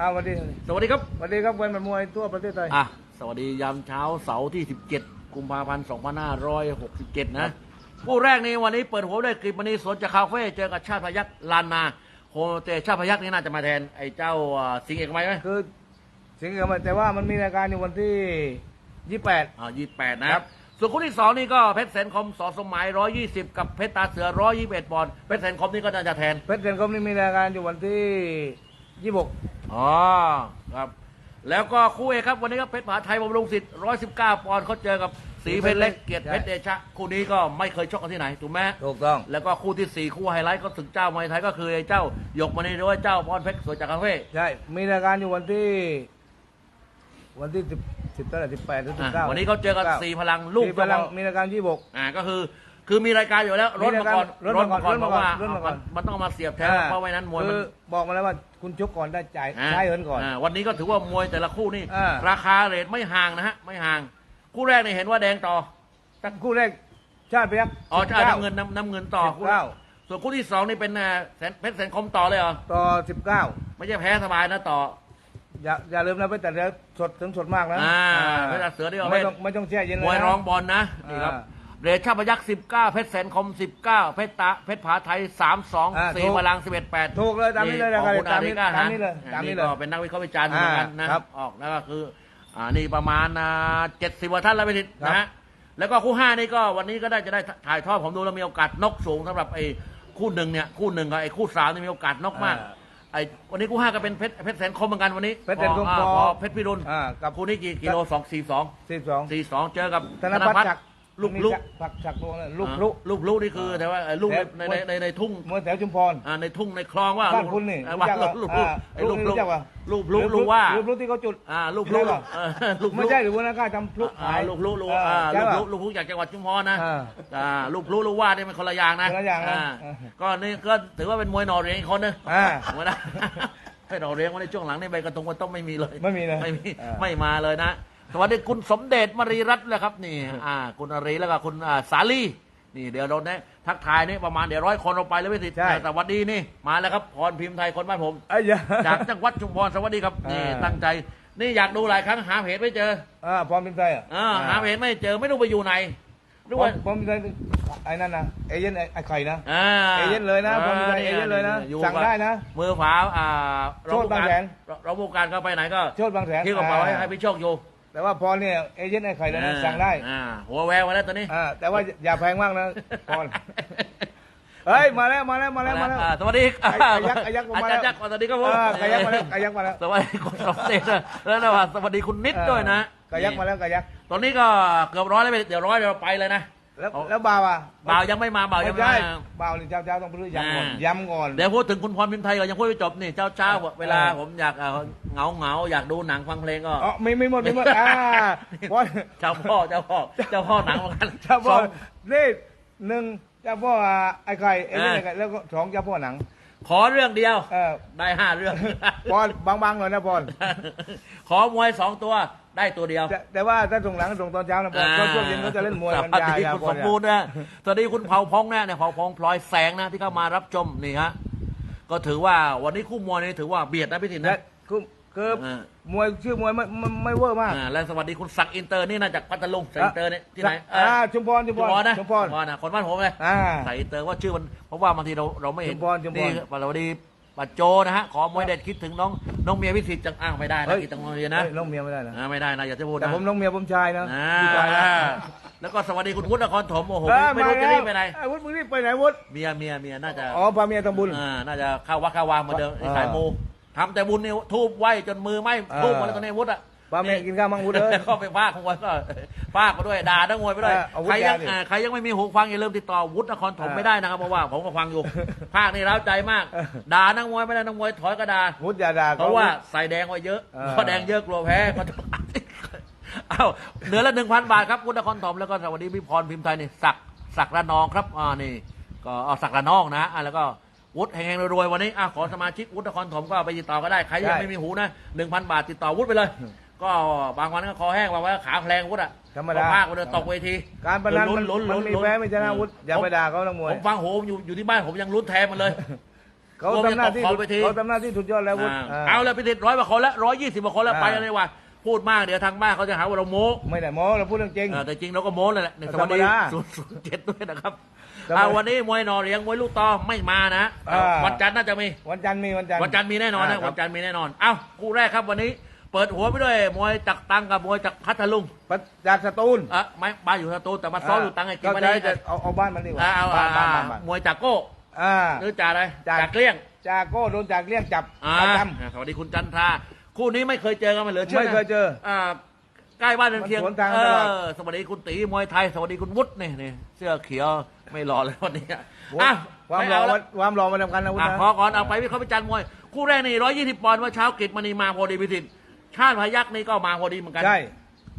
อ้าวสวัสดีสวัสดีครับสวัสดีครับแฟนมวยทั่วประเทศไทยอะสวัสดียามเช้าเสาร์ที่ 17 กุมภาพันธ์2567 นะคู่แรกนี้วันนี้เปิดหัวด้วยกฤษมณีสวนจากคาเฟ่เจอกับชาติพยักลานนาโฮเตชาติพยักนี่น่าจะมาแทนไอ้เจ้าอ่าสิงห์เอกมัยไหมคือสิงห์กับมันแต่ว่ามันมีรายการอยู่วันที่ยี่แปดอ่ายี่แปดนะครับส่วนคู่ที่สองนี่ก็เพชรแสนคมสอสมหมาย120กับเพชรตาเสือ121ปอนด์เพชรแสนคมนี่ก็น่าจะแทนเพชรเดนคมนี่มีรายการอยู่วันที่ ยี่หกอ๋อครับ แล้วก็คู่เอกครับ วันนี้ก็เพชรมหาไทยบำรุงศิษย์119ปอนด์เขาเจอกับสีเพชรเล็กเกียรติเพชรเดชะ คู่นี้ก็ไม่เคยชกกันที่ไหนถูกไหมถูกต้อง แล้วก็คู่ที่สี่คู่ไฮไลท์ก็ถึงเจ้ามวยไทยก็คือไอ้เจ้าหยกมณีหรือว่าเจ้าพรเพชรสวนจากคาเฟ่ใช่ มีรายการอยู่วันที่ วันที่สิบสิบเท่าไหร่สิบแปดหรือสิบอะเก้าวันนี้เขาเจอกันสี่พลังลูกสี่พลังมีรายการยี่หกอ่าก็คือ คือมีรายการอยู่แล้วรถมาก่อนมีรายการรถมาก่อนเพราะว่าถมาก่อนมันต้องเอามาเสียบแทนเพราะไม่นั้นมวยมันคือบอกมาแล้วว่าคุณชกก่อนได้จ่ายอ่าใช้เหินก่อนาวันนี้ก็ถือว่ามวยแต่ละคู่นี่อ่าราคาเรทไม่ห่างนะฮะไม่ห่าง คู่แรกนี่เห็นว่าแดงต่อตั้งคู่แรกชาติพยักอ๋อใช่19น้ำเงินน้ำน้ำเงินต่อสิบเก้าส่วนคู่ที่สองนี่เป็นอ่าแสนเพชรแสนคมต่อเลยเหรอต่อสิบเก้าไม่ใช่แพ้สบายนะต่ออย่าอย่าลืมนะไปแต่เดี๋ยวสดถึงสดมากนะอ่าเพชรเสือนี่ก็ไม่เพชรต้องไม่ต้องแช่เย็นเลยมวยนะร้องบอลนะนี่ครับอ่า เรชชาพยักษ์19เพชรแสนคม19เพชรตาเพชรผาไทย32อ่าสีถูกพลัง11 8ถูกเลยตามนี้เลยของคุณตาอามนี้ริกาตามนะนี้เลยตามนี้เลยก็เป็นนักวิเคราะห์วิจารณ์เหมือนกันนะครับออกแล้วก็คือ อ่านี่ประมาณเจ็ดสิบกว่าท่านแล้วไปทิศครับ นะฮะแล้วก็คู่ห้านี่ก็วันนี้ก็ได้จะได้ถ่ายทอดผมดูแล้วมีโอกาสนกสูงสำหรับไอ้คู่หนึ่งเนี่ยคู่หนึ่งกับไอ้คู่สามนี่มีโอกาสนกมากไอ้วันนี้คู่ห้าก็เป็นเพชรเพชรแสนคมเหมือนกันวันนี้เพชรแสนคมพอพอพอเพชรพิรุณอ่ากับ คู่นี้กี่กิโลสองสี่สอง สิบสอง สี่สองเจอกับธนพัฒน์จักร ลูกลุกผักจักรลวงเลยลูกลุกลูกลุกนี่คือแต่ว่าเอ่อลูกแต่ในในในในทุ่งมวยแถวชุมพร อ่าในทุ่งในคลองว่าบ้านคุณนี่อ่ารู้บ้านจักเหรอลูกลุกอ่าไอ้ลูกลูลุกกรู้จักปะ ลูกลุกรู้ว่าลูกลุกที่เขาจุด อ่าลูกใช่ลุกปะเออลูกลุกไม่ใช่หรือว่านักกล้าทำพลุอ่าขายลูกลุกรู้เอออ่าใช่ลูกปะลุกลูกลุกจากจังหวัดชุมพรนะอ่าอ่าลูกลุกรู้ว่านี่มันคนละอย่างนะคนละอย่างนะอ่ก็นี่ก็ถือว่าเป็นมวยหน่อเรียงอีกคนนึงอ่ามวยนะให้หน่อเรียงวันในช่วงหลังนี่ใบกระทงกระต้มไม่มีเลยไม่มีนะไม่มีอ่า ไม่มาเลยนะ สวัสดีคุณสมเด็จมรีรัตน์เลยครับนี่อ่าคุณอารีแล้วก็คุณอ่าสาลีนี่เดี๋ยวเราเนี่ยทักทายนี่ประมาณเดี๋ยวร้อยคนเราไปแล้วไม่ติดใช่ แต่สวัสดีนี่มาแล้วครับพรพิมพ์ไทยคนบ้านผม ไอ้ยา จากจังหวัดชุมพรสวัสดีครับนี่อ่า ตั้งใจ นี่อยากดูหลายครั้งหาเพจไม่เจออ่าพร้อมเป็นไทยอะอ่าหาเพจไม่เจอไม่รู้ไปอยู่ไหนหรือพร้อว่ามพร้อมเป็นไทยไอ้นั่นนะเอเย่นไอ้ไข่นะ อ่าเอเย่นเลยนะพรพิมพ์ไทยเอเย่นเลยนะอยู่สั่งได้นะมือฝาอ่าโชคบางแสน เราผู้การก็ไปไหนก็โชดบางแสนที่กระเป๋าให้อ่ให้พี่โชคอยู่ แต่ว่าพอเนี่ยเอเย่นไอ้ไข่เลยนะสั่งได้อ่าหัวแววมาแล้วตอนนี้อ่าแต่ว่าอย่าแพงมากนะพรเฮ้ยมาแล้วมาแล้วมาแล้วมาแล้วอ่สวัสดีไอ้ไอ้ยักษ์ไอ้ยักษ์มาแล้วอาจารย์ยักษ์สวัสดีครับผมอ่าไก่ยักษ์มาแล้วไก่ยักษ์มาแล้วสวัสดีคุณสมเด็จนะแล้วนะว่าสวัสดีคุณนิดด้วยนะกายักมาแล้วกายักตอนนี้ก็เกือบร้อยแล้วเดี๋ยวร้อยเดี๋ยวเราไปเลยนะ แล้วเอา แล้วบ่าวอะบ่าวยังไม่มาบ่าวยังไม่ใช่มา บ่าวนี่เช้าเช้าๆต้องไปรื้อยำก่อนอ่ายำก่อน เดี๋ยวพูดถึงคุณพรพิมพ์ไทยก็ยังพูดไม่จบนี่เจ้าเจ้าเวลาเออ ผมอยากเอาเหงาเหงาๆอยากดูหนังฟังเพลงก็ อ๋อไม่ไม่หมดไม่หมดอ่าพอเจ้าพ่อเจ้าพ่อเจ้าพ่อหนังเหมือนกันเจ้าพ่อสอง นี่หนึ่งเจ้าพ่ออ่า ไอ้ไข่เอเย่นอ่าไอ้ไข่แล้วก็สองเจ้าพ่อหนัง ขอเรื่องเดียว เออได้ห้าเรื่องพรบางๆหน่อยนะพรขอมวยสองตัว ได้ตัวเดียวแต่แต่ว่าถ้าส่งหลังส่งตอนเช้านะพรก็ช่วงเย็นเขาจะเล่นมวยกันสวัสยาดียาคุณพสรมเนี่ยบูรณ์นะสวัสดีคุณเผาพงนะเนี่ยเผาพงพลอยแสงนะที่เข้ามารับชมนี่ฮะก็ถือว่าวันนี้คู่มวยนี่ถือว่าเบียดนะพี่ถิ่นและนะ คือคืออ่า มวยชื่อมวยไม่ไม่ไม่เวอร์มากอ่าและสวัสดีคุณศักดิ์อินเตอร์นี่น่าจากพัทลุงศักดิ์อินเตอร์นี่ที่ไหนอ่าชุมพรชุมพชุมรพรนะชุมพร นะคนบ้านผมเลยอ่าศักดิ์อินเตอร์ว่าชื่อมันเพราะว่าบางทีเราเราไม่เห็นชุมพรชุมพร นี่สวัสดี ปัจโจนะฮะขอมวยเด็ดคิดถึงน้องน้องเมียพิสิทธิ์จังอ้างไม่ได้เฮ้นะยคิดถึงน้องเมียนะเฮ้ยน้องเมียไม่ได้นะ อ่าไม่ได้นะอย่าจะพูดแต่นะผมน้องเมียผมชายนะอ่าผู้ชายนะแล้วก็สวัสดีคุณพุทธนครถมโอ้โหเออไม่รู้จะรีบไปไหนไอ้วุฒิมึงรีบไปไหนวุฒิเมียเมียเมียน่าจะอ๋อพาเมียทำบุญอ่าน่าจะเข้าวัดเข้าวาเหมือนเดิมไอ้สายมูทำแต่บุญนี่ทูบไหวจนมือไหม้อ่าทูบหมดแล้วตอนนี้วุฒิอะ พาเมียกินข้าวมังวุฒิเลย ก็ไปพากของวันก็พากก็ด้วยด่าทั้งมวยไปด้วยเออเอาวุฒิใครยังยาดิอ่าใครยังไม่มีหูฟังอย่าลืมติดต่อวุฒินครถมเออไม่ได้นะครับเพราะว่าผมก็ฟังอยู่ ภาคนี่ร้าวใจมากเออ ด่านักมวยไม่ได้นักมวยถอยก็ด่าวุฒิอย่าด่าเพราะว่าใส่แดงไว้เยอะเออ เพราะแดงเยอะกลัวแพ้ก็จะเอ้าเหนือละหนึ่งพันบาทครับวุฒินครถมแล้วก็สวัสดีพี่พรพิมพ์ไทยนี่ศักดิ์ศักดิ์ระนองครับอ่านี่ ก็เอาศักดิ์ระนองนะอ่าแล้วก็วุฒิแห่งๆรวยๆวันนี้อะขอสมาชิกวุฒินครถมก็ไปติดต่อก็ได้ใครยังไม่มีหูนะหนึ่งพันบาทติดต่อวุฒิไปเลย ก็บางวันก็คอแห้งบางวันก็ขาแพลงวุฒิอะธรรมดาก็พากไปเลยตกเวที การพนันมันลุ้นๆมันลุ้นๆมีแพ้ไม่ชนะวุฒิอย่าไปด่าเขานักมวยผมฟังโหอยู่อยู่ที่บ้านผมยังลุ้นแทนมันเลย เขากลัวมันทำหน้าที่ตกขอบสุดไปที เขาทำหน้าที่สุดยอดแล้ววุฒิอ่า เอาแล้วพี่ติดร้อยกว่าคนแล้วร้อยยี่สิบกว่าคนแล้วอ่า ไปเลยว่า พูดมากเดี๋ยวทางบ้านเขาจะหาว่าเราโม้ไม่ได้หมอเราพูดเรื่องจริง เออแต่จริงเราก็โม้เลยแหละในสธรวัสรมดีดาศูนย์ศูนย์เจ็ดด้วยนะครับธรรมดาอ่าวันนี้มวยหนอเรียงมวยลูกตอไม่มานะอ่า วันจันทร์น่าจะมี วันจันทร์มีวันจันทร์วันจันทร์มีแน่นอนนะาควัรับนจันทร์มีแน่นอน เอ้าคู่แรกครับวันนี้ เปิดหัวไปด้วยมวยจากตังกับมวยจากพัทลุงปัจจากสตูลอะไม่บ้านอยู่สตูลแต่มาซ้อมอยู่ตังไอ้กินก็มาใช้ได้จะเอาเอาบ้านมันดีกว่าอ่าเอาบ้านบ้านอ่าบ้านบ้านมวยจากโก้อ่า หรือจ่าอะไรจาก จากเกลี้ยงจากโก้โดนจากเลี้ยงจับอ่าประจอ่าสวัสดีคุณจันทราคู่นี้ไม่เคยเจอกันมาเหลือเชื่อไม่เคยเจออ่าใกล้บ้านเรือนเคียงมันสวนทางเอกันตลอด อสวัสดีคุณตีมวยไทย สวัสดีคุณวุฒินี่นี่เสื้อเขียวไม่หล่อเลยวันนี้ำอะความไม่รอเอาแล้วความรอมาทำกันนะวุฒิอะนะ พอก่อนเอาไปวิเคราะห์วิจารณ์มวย คู่แรกนี่ร้อยยี่สิบปอนด์ว่าเช้ากิจมณีมาพอดีพิสิทธิ์ ชาติพยักษ์นี่ก็มาพอดีเหมือนกัน ใช่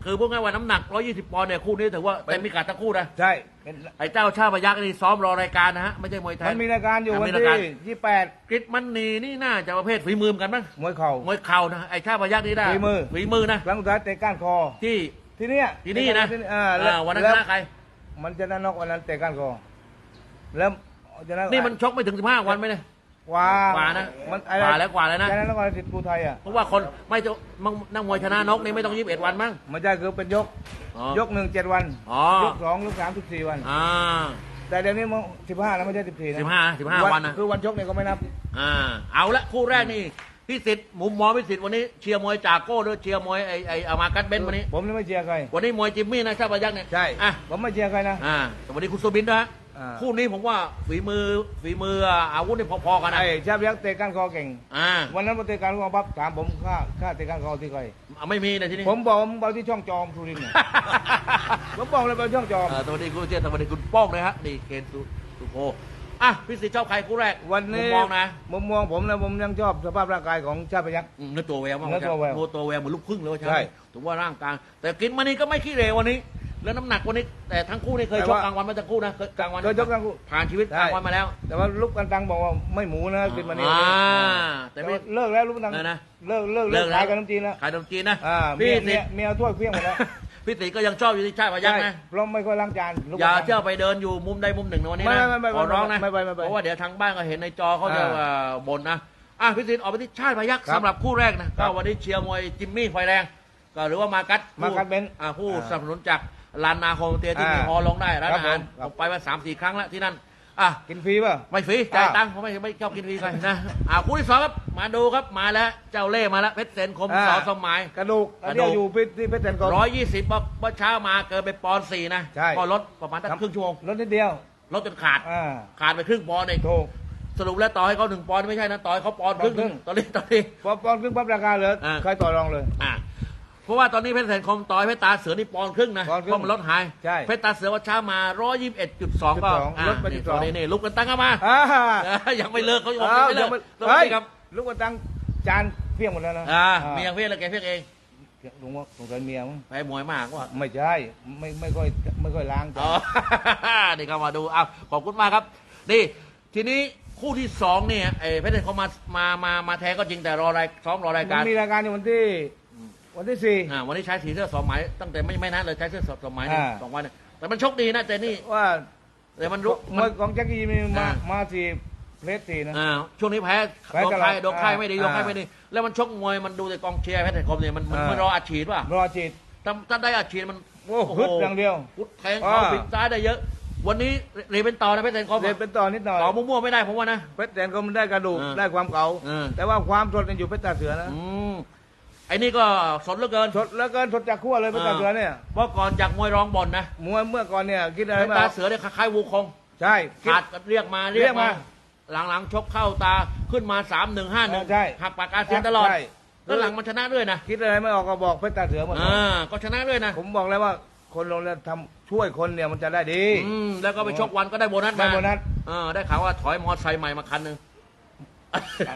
คือพูดง่ายว่าน้ำหนักร้อยยี่สิบปอนด์เนี่ยคู่นี้ถือว่าเต็มพิกัดทั้งคู่นะ ใช่เป็นไอ้เจ้าชาติพยักษ์นี่ซ้อมรอรายการนะฮะ ไม่ใช่มวยไทยมันมีรายการอยู่อะวันมีรายการที่ยี่แปดกฤษมันนีนี่น่าจะประเภทฝีมือเหมือนกันมั้งมวยเข่ามวยเข่านะไอ้ชาติพยักษ์นี่ได้ฝีมือ ฝีมือนะครั้งสุดท้ายเตะก้านคอที่ที่เนี้ยที่นี่นะที่อ่าเอแล้วอวันนั้นแล้ชวนะใคร มันจะนั่นนอกวันนั้นเตะก้านคอแล้วจะนั่นนี่มันชกไม่ถึงสิบห้าวันไหมเนี่ย กว่ากว่านะมันกว่าแล้วกว่าแล้วนะจะนั่นนอกวันติดภูไทยอะเพราะว่าคนไม่จะมังนักมวยชนะนกนี่ไม่ต้องยี่สิบเอ็ดวันมั้งมันจะคือเป็นยก อ๋อยกหนึ่งเจ็ดวันอ๋อยกสองยกสามสิบสี่วัน อ่าแต่เดี๋ยวนี้มันสิบห้าแล้วไม่ใช่สิบสี่นะสิบห้าสิบห้าวันนะคือวันชกเนี่ยก็ไม่นับ อ่าเอาละคู่แรกนี่พี่สิทธิ์มุมมองพี่สิทธิ์วันนี้เชียร์มวยจากโก้หรือเชียร์มวยไอไออามากัดเบนซ์วันนี้ ผมนี่ไม่เชียร์ใครวันนี้มวยจิมมี่นะชาติพยักษ์เนี่ยใช่อะผมไม่เชียร์ใครนะอ่าสวัสดีคุณสุบินด้วยฮะ อ่า คู่นี้ผมว่าฝีมือฝีมืออาวุธนี่พอๆกันนะไอ้ชาบยักษ์เตะก้านคอเก่ง อ่าวันนั้นพอเตะก้านคอปั๊บถามผมค่าค่าเตะก้านคอที่ใครเอาไม่มีนะที่นี่ผมบอกว่ามึงเอาที่ช่องจอมสุรินทร์น่ะ ผมบอกเลยไปช่องจอม เอ่อสวัสดีคุณเจษสวัสดีคุณป้องเลยฮะนี่เคนสุสุโพอะพี่สิทธิ์ชอบใครคู่แรกวันนี้มุมมองนะมุมมองผมนะผมยังชอบสภาพร่างกายของชาติพยักษ์ อืมเนื้อตัวแววมากเนื้อตัวแววตัวตัวแววเหมือนลูกครึ่งเลยว่าใช่ใช่ถือว่าร่างกายแต่กินมานี่ก็ไม่ขี้เหร่วันนี้ แล้วน้ำหนักวันนี้แต่ทั้งคู่นี่เคยชกกลางวันมาทั้งคู่นะเคยกลางวันเคยชกทั้งคู่ผ่านชีวิตใช่กลางวันมาแล้ว แต่ว่าลูกกันตังบอกว่าไม่หมูนะกินมาเนี่ยอ่าแต่แต่ไม่ว่าเลิกแล้วลูกกันตังเลิกนะเลิกเลิกเลิเลิกกแล้วขายกับน้ำจีนแล้วขายขนมจีนนะอ่าพี่เมียสิเมีทยธิ์เมียเอาถ้วยเพี้ยงหมดแล้วพี่สิทธิ์ก็ยังชอบอยู่ที่ชาติพยักษ์นะเพราะไม่ค่อยล้างจานลูกอย่ากันตังเที่ยวไปเดินอยู่มุมใดมุมหนึ่งในวันนี้ไม่นะไม่ไม่ไม่ขอร้องนะไม่ไปไม่ไปเพราะว่าเดี๋ยวทางบ้านก็เห็นในจอเขาจะอ่าเอ่อบ่นนะอะพี่สิทธิ์ออกไปที่ชาติพยักษ์ครับสำหรับคู่แรกนะครัก็บวันนี้เชียร์มวยจิมมี่ไฟแรงก็หรือว่ามากัดมากัดเบนซ์อ่าผู้อ่าสนับสนุนจาก ลานนาโฮมสเตย์ที่อ่ามีมีฮอลงได้ร้านครับอาหารผมครับผมไปมาสามสี่ครั้งแล้วที่นั่นอะ กินฟรีป่ะ ไม่ฟรีจ่ายอ่าตังค์ผมไม่ไม่ชอบกินฟรีใครนะ อ่าคู่ที่สองครับมาดูครับมาแล้วเจ้าเล่ห์มาแล้วเพชรเซนคมอ่า สอสมัย กระดูกกระดูกเดียวอยู่ที่ที่เพชรแสนกอน ร้อยยี่สิบเมื่อเช้ามาเกินไปปอนด์สี่นะใช่ ก็ลดประมาณตั้งครึ่งชั่วโมงรถนิดเดียว ลดจนขาด อ่าขาดไปครึ่งปอนด์เองถูก สรุปแล้วต่อให้เขาหนึ่งปอนด์ไม่ใช่นะต่อให้เขาปอนด์ครึ่งปอนด์ครึ่งตอนนี้ตอนนี้ พอปอนด์ครึ่งปั๊บราคาเหลืออ่าใครต่อรองเลย อ่า เพราะว่าตอนนี้เพชรแสนคมต่อยเพชรตาเสือนี่ปอนด์ครึ่งนะปอนด์ครึ่งเพราะมันลดหายใช่เพชรตาเสือว่าเช้ามาร้อยยี่สิบเอ็ดจุดสองก็12อ่าลดไปนี่12 ตอนนี้นี่ลุกกันตั้งเข้ามาอ่าเออยังไม่เลิกเขายังอ้าวไม่เลิยักงไม่ต้องเฮ้ยนี่ครับลูกกระตังจานเพี้ยงหมดแล้วนะอ่าอ่าเมียเพี้ยนแล้วแกเพี้ยนเองลุงว่าสงสัยเมียมั้งไปมวยมากว่า ไม่ใช่ไม่ไม่ค่อยไม่ค่อยล้างจาอ๋อนนี่เข้ามาดูอ้าวขอบคุณมากครับ นี่ ทีนี้คู่ที่สองเนี่ยไอ้เพชรเดชเขามามามามาแทนก็จริงแต่รอรายซ้อมรอรายมัการ นมีรายการในวันที่ วันที่สี่ อ่าวันนี้ใช้สีเสื้อสองหมายตั้งแต่ไม่ไม่นานเลยใช้เสื้อสองหมายนี่อ่า สองวันเนี่ยแต่มันโชคดีนะแต่นี่ว่าแต่มันรู้มมัวนยของแจ็คกี้มีมา อ่ามาสี่เพลสสี่นะ อ่าช่วงนี้แพ้แพ้โดนตลอดใครโดนใครอ่าไม่ดีโดนใครอ่าไม่ดีแล้วมันชกมวยมันดูแต่กองเชียร์เพชรเดชคมเนี่ยมันมันอ่ามันรออัดฉีดป่ะรอจีดถ้าถ้าได้อัดฉีดมันโอ้ฮึดอย่างเดียวพุดแทงเขาอ่าบิดซ้ายได้เยอะ วันนี้เรียนเป็นต่อนะเพชรเดชคมเด็เป็นต่อนิดหน่อยต่อมั่วๆไม่ได้ผมว่านะ เพชรแสนก็มันได้กระดูกอ่าได้ความเก่าอ่า แต่ว่าความสดเนี่ยอยู่เพชรตาเสือนะ อืม ไอ้นี่ก็สดเหลือเกินสดแล้วก็สดจากขั้วเลยเพชรตาเสือเนี่ยเมื่อก่อนจากมวยรองบอลนะมวยเมื่อก่อนเนี่ยคิดอะไรเป็นไม่ตาออกเสือเนี่ยคล้ายๆวูคงใช่คิด ขาดก็เรียกมาเรียกมา หลังๆชกเข้าตาขึ้นมาสามหนึ่งห้าหนึ่งใช่ หักปากกาเซียนตลอดใช่แล้วหลังมันชนะด้วยนะคิดอะไรไม่ออกก็บอกเพชรตาเสือหมดอ่าก็ชนะด้วยนะผมบอกแล้วว่าคนลงแล้วทำช่วยคนเนี่ยมันจะได้ดี อืมแล้วก็ไปชกวันก็ได้โบนัสได้มาโบนัสเออได้ข่าวว่าถอยมอเตอร์ไซค์ใหม่มาคันหนึ่ง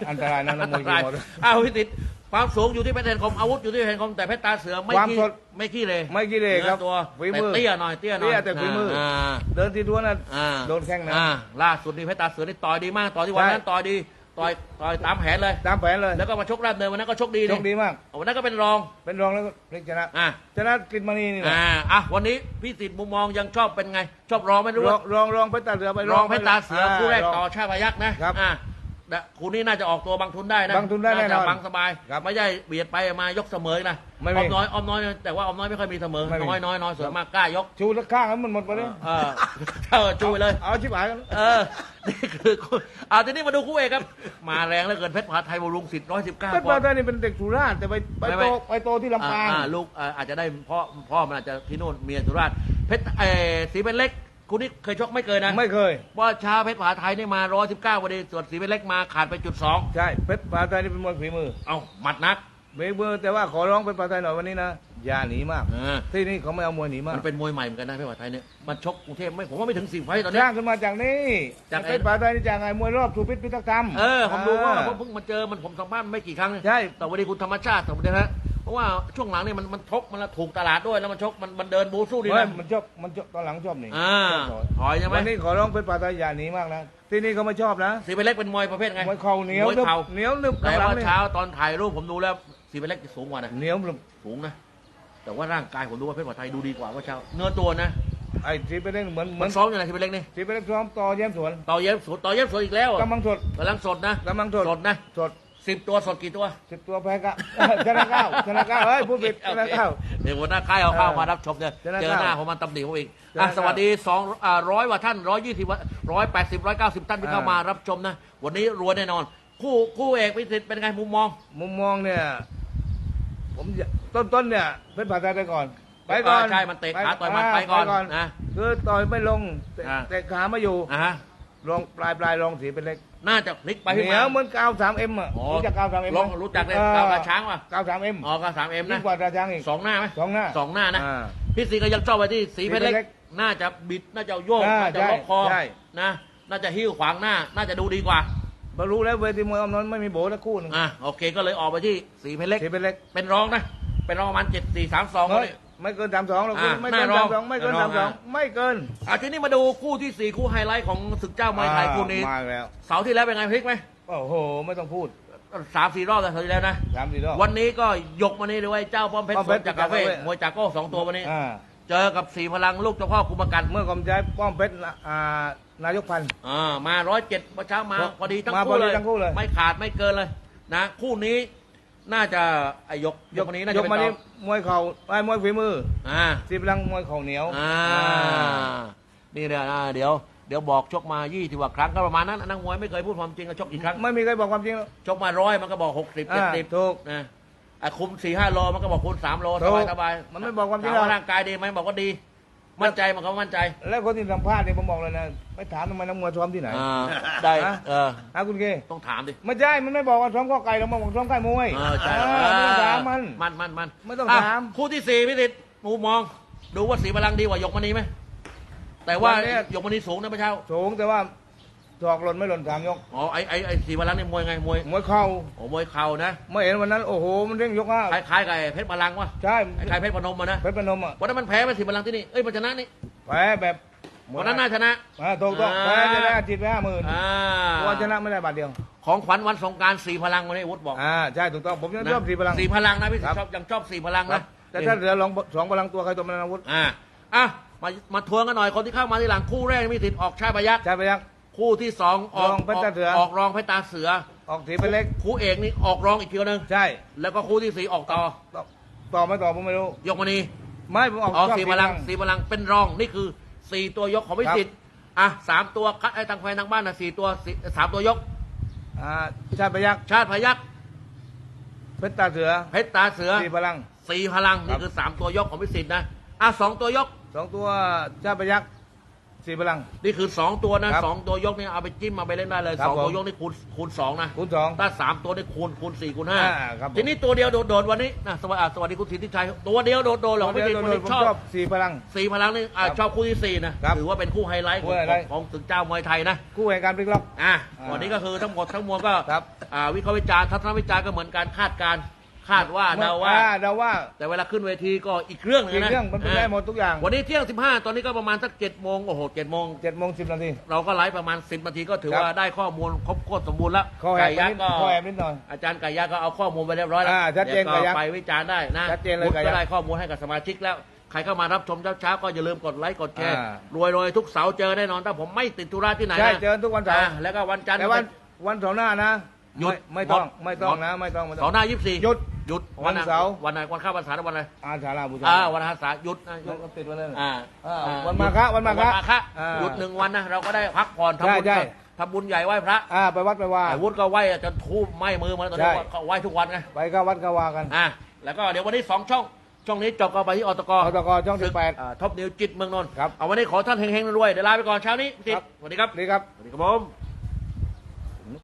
อันตรายนะนักมวยอันตรายขี่มอเตอร์อ้าวพี่ติด ความสูงอยู่ที่เพชรเทนคมอาวุธอยู่ที่เพชรเทนคมแต่เพชรตาเสือไม่ความขี้สดไม่ขี้เลยไม่ขี้เหร่ครับนื้อตัวฝีมือแต่เตี้ยหน่อยเตี้ยหน่อยเตี้ยแต่ฝีมืออ่าเดินทีทัวร์น่ะอ่าโดนแข้งนะอ่าล่าสุดนี่เพชรตาเสือนี่ต่อยดีมากต่อยที่วันใช่นั้นต่อยดีต่อยต่อยตามแผนเลยตามแผนเลยแล้วก็มาชกราบเนินวันนั้นก็ชกดีโชนี่คดีมากวันนั้นก็เป็นรองเป็นรองแล้วก็พลิกชนะอ่าชนะกลินมานีนี่แหละอ่าอะวันนี้พี่ติดมุมมองยังชอบเป็นไง ชอบรองไม่รู้รอว่างรองรองเพชรตาเสือไปรองเพชรตาเสือคู่แรกงต่อชาติพยักษ์นะครับอ่า นะคู่นี้น่าจะออกตัวบางทุนได้นะบางทุนได้แน่นอนจะบางสบายครับไม่ใช่เบียดไปมายกเสมอนะไม่มีออมน้อยออมน้อยแต่ว่าออมน้อยไม่ค่อยมีเสมอไม่มี น้อยน้อยน้อยส่วนมากกล้ายกชูตะข้างแล้วมันหมดไปเลยเออเออจุยเลย เอาชิบหายกัน เออ นี่คือคู่เอาทีนี้มาดูคู่เอกครับ มาแรงเหลือเกินเพชรพาไทยบำรุงสิทธิ์ร้อยสิบเก้า เพชรปปอรานด์ไทยนี่เป็นเด็กสุราษฎร์แต่ไปไปไม่โตไม่ ไปโตที่ลำปางอ่าลูกอ่าอาจจะได้พ่อพ่อมันอาจจะที่นู่นเมียสุราษฎร์เพชรเออสีเป็นเล็ก คุณนี่เคยชกไม่เคยนะไม่เคย ว่าเช้าเพชรผาไทยนี่มาร้อยสิบเก้าวันนี้ส่วนสีเป็นเล็กมาขาดไปจุดสองใช่เพชรปรานไทยนี่เป็นมวยฝีมือเอาหมัดนักเบเบอร์แต่ว่าขอร้องเพชรปรานไทยหน่อยวันนี้นะอย่าหนีมาก เออที่นี่เขาไม่เอามวยหนีมากมันเป็นมวยใหม่เหมือนกันนะเพชรผาไทยเนี่ยมันชกกรุงเทพไม่ผมว่าไม่ถึงสี่ไฟต์ตอนสเนี้ยร้างขึ้นมาจากนี่จากไอ้เพชรปรานไทยนี่จากไงมวยรอบสูพิษพิทักษ์ธรรมเออผมดูว่าอ่ผมเพิ่งมาเจอมันผมสัมภาษณ์ไม่กี่ครั้งใช่ แต่วันนี้คุณธรรมชาติสมมตินะฮะเพ ราะว่าช่วงหลังนี่มันมันชกมันถูกตลาดด้วยแล้วมันชกมันมันเดินบูสู้ดีเฮ้ยนะมันชอบมันชอบตอนหลังชอบหนีอ่าชอบถอยใช่ไหมวันนี้ขอร้องเพชรปรานไทยอย่าหนีมากนะที่นี่เขาไม่ชอบนะสีเป็นเล็กเป็นมวยประเภทไงมวยเข่าเหนียวมวยนึบเข่าเหนียวนึบแต่หลังว่านี่เช้าตอนถ่ายรูปผมดูแล้วสีเป็นเล็กจะสูงกว่านะเหนียวนึบสูงนะแต่ว่าร่างกายผมดูว่าเพชรผาไทยดูดีกว่าว่าเช้า เนื้อตัวนะไอ้ที่ไปเล่นเหมือนเหเหมืมืออนนซ้อมอย่างไรสีเป็นเล็กนี่ที่ไปเล่นซ้อมต่อเยี่ยมสวนต่อเย็บสดต่อเย็บสดอีกแล้วอะกำลังสดกำลังสดนะกำลังสดสดนะสด สิบตัวสดกี่ตัวสิบตัวแพ้กะชนะเก้าชนะเก้าเฮ้ยพูดผิดชนะเก้า เดี๋ยวหัวหน้าค่ายเอาเข้าเออมารับชมเนี่ยชนะเจอเก้าหน้าผมมันตำหนิผมอีกชนะอะเก้าสวัสดีสองอ่าร้อยกว่าท่านร้อยยี่สิบร้อยแปดสิบร้อยเก้าสิบท่านที่อ่า เข้ามารับชมนะ วันนี้รวยแน่นอน คู่คู่เอกพิสิทธิ์เป็นไงมุมมอง มุมมองเนี่ย ผมอยากต้นๆเนี่ยเป็นผ่าไทยไปก่อน ไปก่อนใช่มันเตะขาต่อยหมัดไปก่อนนะคือต่อยไม่ลงเตะอ่า เตะขาไม่อยู่อะฮะ ลองปลายปลายลองสีเป็นเล็กน่าจะพลิกไปเหพลิกนียวมาเหมือนกาวสามเอ็มอะอ๋อรู้จักกาวสามเอ็มลองรู้จักเลยกาวตาช้างป่ะ กาวสามเอ็มอ๋อก็สามเอ็มยิ่นะงกว่าตาช้างอีกสองหน้าไหมสองหน้า สองหน้านะอ่าพี่สีก็ยังชอบไปที่สีเพชรเล็กสีเพชรเล็กน่าจะบิดน่าจะโยกอ่าน่าจะล็อกคอใช่ นะน่าจะหิ้วขวางหน้า น่าจะดูดีกว่าพอรู้แล้วเวทีมวยอมนนท์ไม่มีโบสักคู่หนึงอะโอเคก็เลยออกไปที่สีเพชรเล็ก สีเป็นเล็ก เป็นรองนะ เป็นรองประมาณเจ็ดสี่สามสองเฮ้ย ไม่เกินสามสองหรอกอ่าไม่เกินหน้ารอสางมสองไม่เกินหน้ารอสางมสองอ่าไม่เกินอะทีนี้มาดูคู่ที่สี่คู่ไฮไลท์ของศึกเจ้ามวยไทยคู่นี้มาแล้ว เสาร์ที่แล้วเป็นไงพลิกไหมโอ้โห ไม่ต้องพูดสามสี่รอบแต่เสาร์ที่แล้วนะ สามสี่รอบ วันนี้ก็ยกมานี่ด้วยเจ้าป้อมเพชรป้อมสเพวชนรจากกาเฟ่จากกาเฟ่ มวยจากโก้สองตัววันนี้ อ่าเจอกับสีพลังลูกเจ้าพ่อคุมกันเมื่อกองใจป้อมเพชรอ่านายกพันธุ์ อ่ามาร้อยเจ็ดเช้ามาครับพอดีทั้งมาคู่พอดีเลย ทั้งคู่เลย ไม่ขาดไม่เกินเลยนะ คู่นี้ น่าจะไอยกยกคนนี้น่าจะเป็นมาต่นี่อมวยเข่าไอ้มวยฝีมืออ่าสีพลังมวยเข่าเหนียวอ่านี่เดี๋ยวนะเดี๋ยวเดี๋ยวบอกชกมายี่สิบกว่าครั้งก็ประมาณนั้นนักมวยไม่เคยพูดความจริงก็ชกกี่ครั้ง ไม่มีใครบอกความจริงหรอก ชกมาร้อยมันก็บอกหกสิบเจ็ดอ่าสิบถูกนะไอ้คุมสี่ห้าโลมันก็บอกคุณสามโลถูสกบายสบายมันไม่บอกความจริงถหรอก ร่างกายดีไหมบอกว่าดี มั่นใจมันก็มั่นใจแล้วคนที่สัมภาษณ์เนี่ยผมบอกเลยนะไปถามทำไมนักมวยซ้อมที่ไหนอ่าได้ฮะเออฮะคุณเกต้องถามดิไม่ใช่มันไม่บอกว่าซ้อมข้อไก่เรามาบอกซ้อมไก่มวยเออใช่เออไม่ต้องถามมัน มันมันมันไม่ต้องะถามคู่ที่สี่พี่ติดมูมอง ดูว่าสีพลังดีกว่ายกมณีไหมแต่ว่าวันเนี้ยยกมณีสูงนะพระเช้า สูงแต่ว่า ถอกหล่นไม่หล่นสามยกอ๋อไอไอไอสีพลังนี่มวยไงมวยมวยเข่าโอ้มวยเข่านะไม่เห็นวันนั้นโอ้โหมันเร่งยกห้าคล้ายๆกับไอ้เพชรพลังวะใช่คล้ายๆเพชรพนมมานะเพชรพนมอะวันนั้นมันแพ้ไปสีพลังที่นี่เอ้ยมันชนะนี่แพ้แบบวันนั้นน่าชนะอ่าถูกต้องอ่าแพ้จะได้อาทิตย์ไปห้าหมื่นอ่าตัวชนะไม่ได้บาทเดียว ของขวัญวันสงกรารสีพลังวันนี้วุฒิบอกอ่าใช่ถูกต้องผมยังนะชอบสีพลังสีพลังนะพี่สิครับชอบยังชอบสีพลังครันะบแต่ถ้าเหลือลองสองพลังตัวใครตัวมันอาวุธอ่าอะมามาทวนกันหน่อยคนที่เข้ามาทีหลังคู่แรกมีสิทธิ์ออกชายพยักใช่ไปยัง คู่ที่สองออกรองเพชรตาเสือ ออกรองเพชรตาเสือ ออกสีเป็นเล็ก คู่เอกนี่ออกรองอีกทีนึงใช่แล้วก็คู่ที่สี่ออกต่อต่อต่อไม่ต่อผมไม่รู้ ยกมานีไม่ผมออกออกชอบสี่พลังสี่พลังเป็นรองนี่คือสี่ตัวยกของพิสิทธิ์อะสามตัวคัดไอ้ทางแฟนทางบ้านนะสี่ตัวสี่สามตัวยก อ่าใช่ไปยักชาติพยักเพชรตาเสือเพชรตาเสือสีพลัง สี่พลังครันี่บคือสามตัวยกของพิสิทธิ์นะอะสองตัวยกสองตัวชาติไปยัก สีพลัง นี่คือสองตัวนะครับสองตัวยกนี่เอาไปจิ้มเอาไปเล่นได้เลยครับสองตัผวมยกนี่คูณคูณสองนะคูณสอง ถ้าสามตัวนี่คูณคูณสี่คูณห้าอ่าครับผม ทีนี้ตัวเดียวโดดๆวันนี้นะสวัสดีอะสวัสดีคุณสิทธิชัยตัวเดียวโดดๆหรอกตัวไม่เดียวติดโดวันยนี้ผมชชออบบสีพลัง สี่พลังนี่อะครับชอบคู่ที่สี่นะครับถือว่าเป็นคู่ไฮไลท์ขคู่องไฮไลท์ ของศึกเจ้ามวยไทยนะคู่แห่งการพลิกล็อก อะอ่าวันนี้ก็คือทั้งหมดทั้งมวลก็ครับ อ่าวิเคราะห์วิจารณ์ทัศนวิจารณ์ก็เหมือนการคาดการณ์ คาดว่าเดาว่า อ่เดาว่าแต่เวลาขึ้นเวทีก็อีกเรื่องหนึงอีกนะเรื่องมันเป็นได้หมดทุกอย่างวันนี้เที่ยงสิบห้าตอนนี้ก็ประมาณสักเจ็ดโมงโอ้โหเจ็ดโมงเจ็ดโมงสิบนาที เราก็ไลฟ์ประมาณสิบนาทีก็ถือครับ ว่าได้ข้อมูลครบถ้วนสมบูรณ์แล้วข้อแอไก่บยักนิดษ์ก็ข้อแอบนิดหน่อย อาจารย์ไก่ยักษ์ก็เอาข้อมูลไปเรียบร้อยแล้วอ่าชัดเจนยวไก่ยักษ์ไปวิจารณ์ได้นะชัดเจนเลยพุทธไก่ยักษ์ก็ได้ข้อมูลให้กับสมาชิกแล้ว ใครเข้ามารับชมเช้าๆก็อย่าลืมกดไลค์กดแชร์อ่ารวยๆทุกเสาร์เจอแน่นอนถ้าผมไม่ติดธุระที่ไหนใช่นะเจอทุกวันเสาร์ อ่าแล้วก็วันจันทร์ แต่วันวันเสาร์หน้านะหยุดไม่ไม่ต้องงดไม่ต้องงดนะไม่ต้องไม่ต้เสาองร์หน้ายี่สิบสี่หยุด หยุดวันเสาร์วันไหนวันข้าววันเสาร์วันอะไรอาสาฬาบูชาอ่าวันอาสาหยุดนะหยุด ก็ติดไว้เลยอ่าอ่าอ่วันมาฆะวันมาฆะวันมาฆะอ่า หยุดหนึ่งวันนะเราก็ได้พักผ่อนทำบุญใช่ใช่ ทำบุญใหญ่ไหว้พระอ่าไปวัดไปว่า ไอ้วุฒิก็ไหว้จนทูบไหม้มือมาแล้วตอนนี้ใช่ ก็ไหว้ทุกวันไงไปก็วัดก็ว่ากันอะแล้วก็เดี๋ยววันนี้สองช่อง ช่องนี้จบก็ไปที่อตกอตกช่องสิบแปด ท็อปนิวจิตเมืองนนท์ครับเอาวันนี้ขอท่านเฮงๆรวยๆเดี๋ยวลาไปก่อนเช้านี้ครับ สวัสดีครับ นี่ครับ สวัสดีครับผม